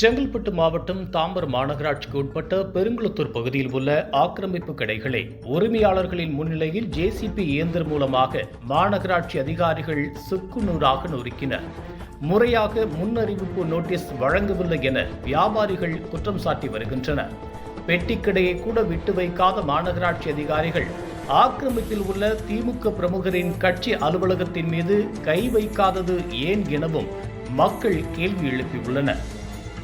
செங்கல்பட்டு மாவட்டம் தாம்பரம் மாநகராட்சிக்கு உட்பட்ட பெருங்குளத்தூர் பகுதியில் உள்ள ஆக்கிரமிப்பு கடைகளை உரிமையாளர்களின் முன்னிலையில் ஜேசிபி இயந்திரம் மூலமாக மாநகராட்சி அதிகாரிகள் சுக்குநூறாக நொறுக்கினர். முறையாக முன்னறிவிப்பு நோட்டீஸ் வழங்கவில்லை என வியாபாரிகள் குற்றம் சாட்டி வருகின்றனர். பெட்டிக்கடையை கூட விட்டு வைக்காத மாநகராட்சி அதிகாரிகள் ஆக்கிரமிப்பில் உள்ள திமுக பிரமுகரின் கட்சி அலுவலகத்தின் மீது கை வைக்காதது ஏன் எனவும் மக்கள் கேள்வி எழுப்பியுள்ளனர்.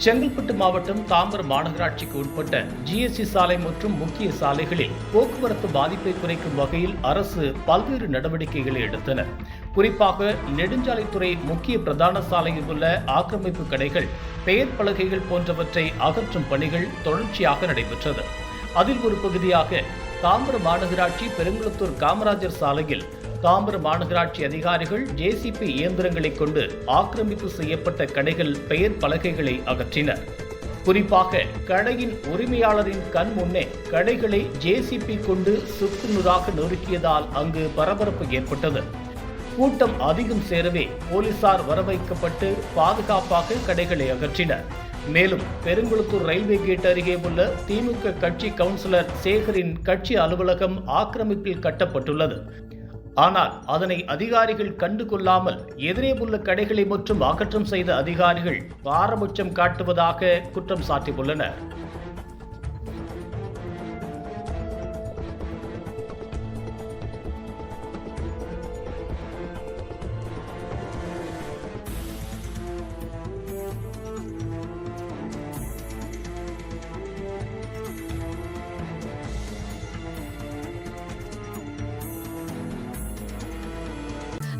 செங்கல்பட்டு மாவட்டம் தாம்பரம் மாநகராட்சிக்கு உட்பட்ட ஜிஎஸ்டி சாலை மற்றும் முக்கிய சாலைகளில் போக்குவரத்து பாதிப்பை குறைக்கும் வகையில் அரசு பல்வேறு நடவடிக்கைகளை எடுத்தன. குறிப்பாக நெடுஞ்சாலைத்துறை முக்கிய பிரதான சாலையில் உள்ள ஆக்கிரமிப்பு கடைகள் பெயர் பலகைகள் போன்றவற்றை அகற்றும் பணிகள் தொடர்ச்சியாக நடைபெற்றது. அதில் ஒரு பகுதியாக தாம்பரம் மாநகராட்சி பெருங்குளத்தூர் காமராஜர் சாலையில் தாம்பரம் மாநகராட்சி அதிகாரிகள் ஜேசிபி இயந்திரங்களை கொண்டு ஆக்கிரமிப்பு செய்யப்பட்ட கடைகள் பெயர் பலகைகளை அகற்றினர். குறிப்பாக கடையின் உரிமையாளரின் கண் முன்னே கடைகளை ஜேசிபி கொண்டு சுக்குநூறாக நொறுக்கியதால் அங்கு பரபரப்பு ஏற்பட்டது. கூட்டம் அதிகம் சேரவே போலீசார் வரவைக்கப்பட்டு பாதுகாப்பாக கடைகளை அகற்றினர். மேலும் பெருங்குளத்தூர் ரயில்வே கேட் அருகே உள்ள திமுக கட்சி கவுன்சிலர் சேகரின் கட்சி அலுவலகம் ஆக்கிரமிப்பில் கட்டப்பட்டுள்ளது. ஆனால் அதனை அதிகாரிகள் கண்டு கொள்ளாமல் எதிரே உள்ள கடைகளை மற்றும் அகற்றம் செய்த அதிகாரிகள் பாரபட்சம் காட்டுவதாக குற்றம் சாட்டியுள்ளனர்.